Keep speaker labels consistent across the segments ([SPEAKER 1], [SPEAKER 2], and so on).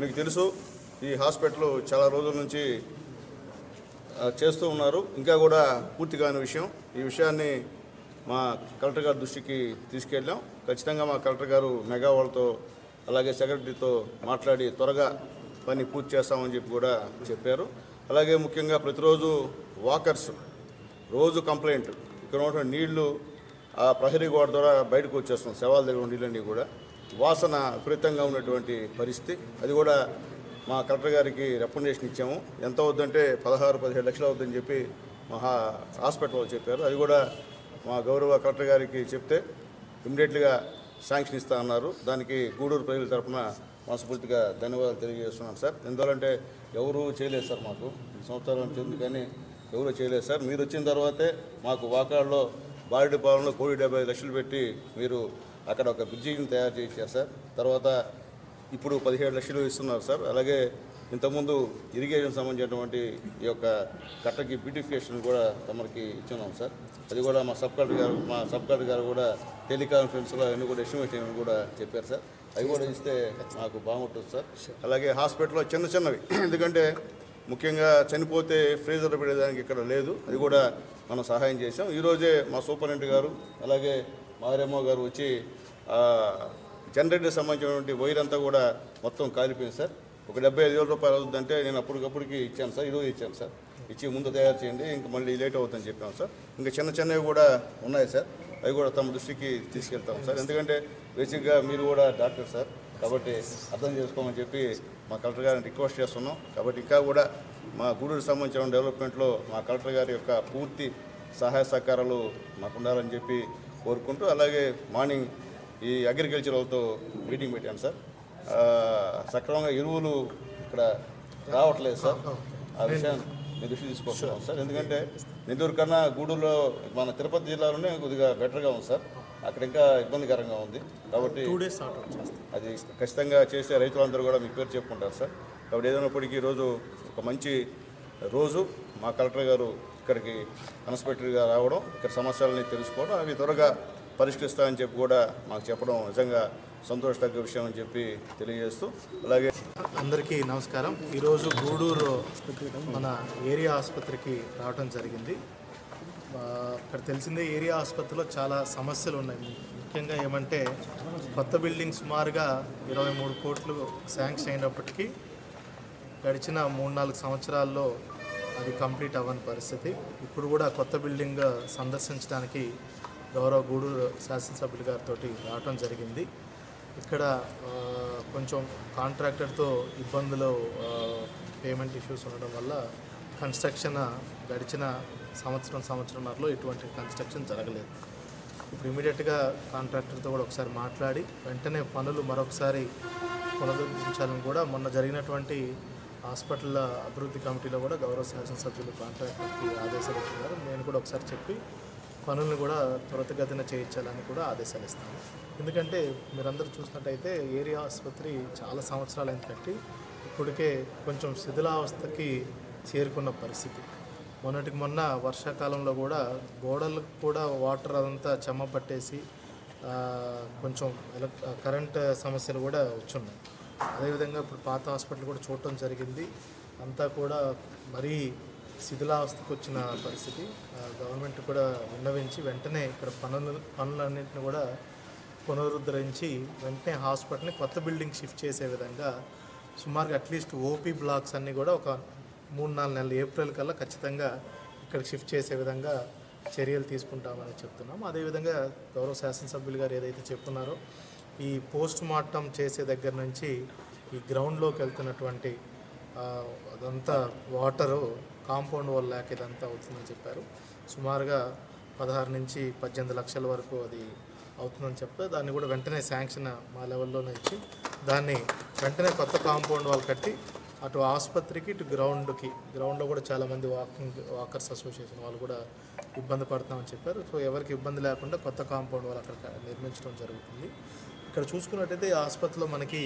[SPEAKER 1] మీకు తెలుసు ఈ హాస్పిటల్ చాలా రోజుల నుంచి చేస్తూ ఉన్నారు. ఇంకా కూడా పూర్తి కాని విషయం. ఈ విషయాన్ని మా కలెక్టర్ గారి దృష్టికి తీసుకెళ్ళాం. ఖచ్చితంగా మా కలెక్టర్ గారు మెగా వాళ్ళతో అలాగే సెక్రటరీతో మాట్లాడి త్వరగా పని పూర్తి చేస్తామని చెప్పి కూడా చెప్పారు. అలాగే ముఖ్యంగా ప్రతిరోజు వాకర్స్ రోజు కంప్లైంట్ ఇక్కడ ఉన్నటువంటి నీళ్ళు ఆ ప్రహరీ గోడ ద్వారా బయటకు వచ్చేస్తాం. శవాల దగ్గర నీళ్ళన్నీ కూడా. వాసన విపరీతంగా ఉన్నటువంటి పరిస్థితి. అది కూడా మా కలెక్టర్ గారికి రికమెండేషన్ ఇచ్చాము. ఎంత అవుద్దంటే పదహారు పదిహేడు లక్షలు అవుతుందని చెప్పి మా హాస్పిటల్ చెప్పారు. అది కూడా మా గౌరవ కలెక్టర్ గారికి చెప్తే ఇమ్మీడియట్గా శాంక్షన్ ఇస్తా అన్నారు. దానికి గూడూరు ప్రజల తరఫున మనస్ఫూర్తిగా ధన్యవాదాలు తెలియజేస్తున్నాను సార్. ఎందువల్లంటే ఎవరు చేయలేదు సార్ మాకు. ఈ సంవత్సరం చెంది కానీ ఎవరు చేయలేదు సార్. మీరు వచ్చిన తర్వాతే మాకు వాకాడులో బారెడ్డి పాలనలో కోటి డెబ్బై లక్షలు పెట్టి మీరు అక్కడ ఒక బ్రిడ్జిని తయారు చేశారు సార్. తర్వాత ఇప్పుడు పదిహేడు లక్షలు ఇస్తున్నారు సార్. అలాగే ఇంతకుముందు ఇరిగేషన్ సంబంధించినటువంటి ఈ యొక్క కట్టకి బ్యూటిఫికేషన్ కూడా తమకి ఇచ్చున్నాం సార్. అది కూడా మా సబ్ కలెక్టర్ గారు మా సబ్ కలెక్టర్ గారు కూడా టెలికాన్ఫరెన్స్లో అవన్నీ కూడా ఎస్టిమేట్ చేయమని కూడా చెప్పారు సార్. అవి కూడా ఇస్తే మాకు బాగుంటుంది సార్. అలాగే హాస్పిటల్లో చిన్న చిన్నవి. ఎందుకంటే ముఖ్యంగా చనిపోతే ఫ్రీజర్ పెట్టేదానికి ఇక్కడ లేదు. అది కూడా మనం సహాయం చేసాం ఈరోజే మా సూపరింటెండెంట్ గారు అలాగే మారేమో గారు వచ్చి జనరేటర్ సంబంధించినటువంటి వైర్ అంతా కూడా మొత్తం కాలిపోయింది సార్. ఒక డెబ్బై ఐదు వేల రూపాయలు అవుతుందంటే నేను అప్పటికప్పటికి ఇచ్చాను సార్ ఈరోజు ఇచ్చాను సార్. ఇచ్చి ముందు తయారు చేయండి ఇంకా మళ్ళీ లేట్ అవుతుందని చెప్పాను సార్. ఇంకా చిన్న చిన్నవి కూడా ఉన్నాయి సార్. అవి కూడా తమ దృష్టికి తీసుకెళ్తాం సార్. ఎందుకంటే బేసిక్గా మీరు కూడా డాక్టర్ సార్. కాబట్టి అర్థం చేసుకోమని చెప్పి మా కలెక్టర్ గారిని రిక్వెస్ట్ చేస్తున్నాం. కాబట్టి ఇంకా కూడా మా గూడూరు సంబంధించిన డెవలప్మెంట్లో మా కలెక్టర్ గారి యొక్క పూర్తి సహాయ సహకారాలు మాకు ఉండాలని చెప్పి కోరుకుంటూ అలాగే మార్నింగ్ ఈ అగ్రికల్చర్ వాళ్ళతో మీటింగ్ పెట్టాను సార్. సక్రమంగా ఎరువులు ఇక్కడ రావట్లేదు సార్. ఆ విషయాన్ని మీ దృష్టి తీసుకొస్తున్నాం సార్. ఎందుకంటే నెల్లూరు కన్నా గూడూరులో మన తిరుపతి జిల్లాలోనే కొద్దిగా బెటర్గా ఉంది సార్. అక్కడ ఇంకా ఇబ్బందికరంగా ఉంది. కాబట్టి అది ఖచ్చితంగా చేసే రైతులందరూ కూడా మీ పేరు చెప్పుకుంటారు సార్. కాబట్టి ఏదైనప్పటికీ ఈరోజు ఒక మంచి రోజు మా కలెక్టర్ గారు ఇక్కడికి ఇన్స్పెక్టర్గా రావడం ఇక్కడ సమస్యలని తెలుసుకోవడం అవి త్వరగా పరిష్కరిస్తామని చెప్పి కూడా మాకు చెప్పడం నిజంగా సంతోషదగ్గ విషయం అని చెప్పి తెలియజేస్తూ అలాగే
[SPEAKER 2] అందరికీ నమస్కారం. ఈరోజు గూడూరు మన ఏరియా ఆసుపత్రికి రావడం జరిగింది. ఇక్కడ తెలిసిందే ఏరియా ఆసుపత్రిలో చాలా సమస్యలు ఉన్నాయి. ముఖ్యంగా ఏమంటే కొత్త బిల్డింగ్ సుమారుగా ఇరవై మూడు కోట్లు శాంక్షన్ అయినప్పటికీ గడిచిన మూడు నాలుగు సంవత్సరాల్లో అది కంప్లీట్ అవ్వని పరిస్థితి. ఇప్పుడు కూడా కొత్త బిల్డింగ్ సందర్శించడానికి గౌరవ గూడూరు శాసనసభ్యులు గారితో రావటం జరిగింది. ఇక్కడ కొంచెం కాంట్రాక్టర్తో ఇబ్బందులు పేమెంట్ ఇష్యూస్ ఉండడం వల్ల కన్స్ట్రక్షన్ గడిచిన సంవత్సరం సంవత్సరంన్నరలో ఇటువంటి కన్స్ట్రక్షన్ జరగలేదు. ఇప్పుడు ఇమీడియట్గా కాంట్రాక్టర్తో కూడా ఒకసారి మాట్లాడి వెంటనే పనులు మరొకసారి పునరుద్ధరించాలని కూడా మొన్న జరిగినటువంటి హాస్పిటల్ అభివృద్ధి కమిటీలో కూడా గౌరవ శాసనసభ్యులు కాంట్రాక్టర్కి ఆదేశాలు ఇస్తున్నారు నేను కూడా ఒకసారి చెప్పి పనులను కూడా త్వరితగతిన చేయించాలని కూడా ఆదేశాలు ఇస్తాను. ఎందుకంటే మీరందరూ చూసినట్టయితే ఏరియా ఆసుపత్రి చాలా సంవత్సరాలైన కట్టి ఇప్పటికే కొంచెం శిథిలావస్థకి చేరుకున్న పరిస్థితి. మొన్నటికి మొన్న వర్షాకాలంలో కూడా గోడలకు కూడా వాటర్ అదంతా చెమ్మ పట్టేసి కొంచెం ఎలక్ కరెంట్ సమస్యలు కూడా వచ్చున్నాయి. అదేవిధంగా ఇప్పుడు పాత హాస్పిటల్ కూడా చూడటం జరిగింది. అంతా కూడా మరీ శిథిలావస్థకు వచ్చిన పరిస్థితి. ఆ, గవర్నమెంట్ కూడా విన్నవించి వెంటనే ఇక్కడ పనులు పనులన్నింటిని కూడా పునరుద్ధరించి వెంటనే హాస్పిటల్ని కొత్త బిల్డింగ్ షిఫ్ట్ చేసే విధంగా సుమారుగా అట్లీస్ట్ ఓపీ బ్లాక్స్ అన్నీ కూడా ఒక మూడు నాలుగు నెలలు ఏప్రిల్ కల్లా ఖచ్చితంగా ఇక్కడ షిఫ్ట్ చేసే విధంగా చర్యలు తీసుకుంటామని చెప్తున్నాం. అదేవిధంగా గౌరవ శాసనసభ్యులు గారు ఏదైతే చెప్తున్నారో ఈ పోస్ట్ మార్టం చేసే దగ్గర నుంచి ఈ గ్రౌండ్లోకి వెళ్తున్నటువంటి అదంతా వాటరు కాంపౌండ్ వాల్ లేక ఇదంతా అవుతుందని చెప్పారు. సుమారుగా పదహారు నుంచి పద్దెనిమిది లక్షల వరకు అది అవుతుందని చెప్తే దాన్ని కూడా వెంటనే శాంక్షన్ మా లెవెల్లోనే ఇచ్చి దాన్ని వెంటనే కొత్త కాంపౌండ్ వాల్ కట్టి అటు ఆసుపత్రికి ఇటు గ్రౌండ్కి గ్రౌండ్లో కూడా చాలామంది వాకింగ్ వాకర్స్ అసోసియేషన్ వాళ్ళు కూడా ఇబ్బంది పడతామని చెప్పారు. సో ఎవరికి ఇబ్బంది లేకుండా కొత్త కాంపౌండ్ వాళ్ళు అక్కడ నిర్మించడం జరుగుతుంది. ఇక్కడ చూసుకున్నట్టయితే ఈ ఆసుపత్రిలో మనకి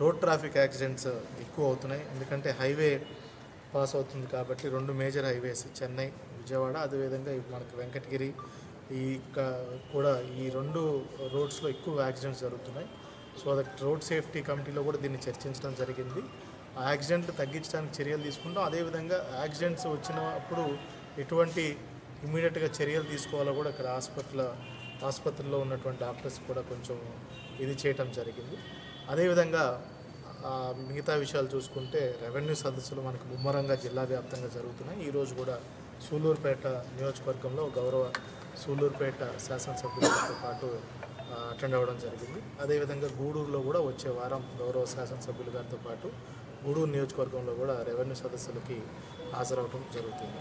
[SPEAKER 2] రోడ్ ట్రాఫిక్ యాక్సిడెంట్స్ ఎక్కువ అవుతున్నాయి. ఎందుకంటే హైవే పాస్ అవుతుంది కాబట్టి రెండు మేజర్ హైవేస్ చెన్నై విజయవాడ అదేవిధంగా మనకి వెంకటగిరి ఈ కూడా ఈ రెండు రోడ్స్లో ఎక్కువ యాక్సిడెంట్స్ జరుగుతున్నాయి. సో అది రోడ్ సేఫ్టీ కమిటీలో కూడా దీన్ని చర్చించడం జరిగింది. ఆ యాక్సిడెంట్లు తగ్గించడానికి చర్యలు తీసుకుంటాం. అదేవిధంగా యాక్సిడెంట్స్ వచ్చినప్పుడు ఎటువంటి ఇమీడియట్గా చర్యలు తీసుకోవాలో కూడా ఇక్కడ ఆసుపత్రుల ఆసుపత్రిలో ఉన్నటువంటి డాక్టర్స్ కూడా కొంచెం ఇది చేయటం జరిగింది. అదేవిధంగా మిగతా విషయాలు చూసుకుంటే రెవెన్యూ సదస్సులు మనకు ముమ్మరంగా జిల్లా వ్యాప్తంగా జరుగుతున్నాయి. ఈరోజు కూడా సూలూరుపేట నియోజకవర్గంలో గౌరవ సూలూరుపేట శాసనసభ్యులతో పాటు అటెండ్ అవ్వడం జరిగింది. అదేవిధంగా గూడూరులో కూడా వచ్చే వారం గౌరవ శాసనసభ్యులు గారితో పాటు గూడూరు నియోజకవర్గంలో కూడా రెవెన్యూ సదస్సులకి హాజరవడం జరుగుతుంది.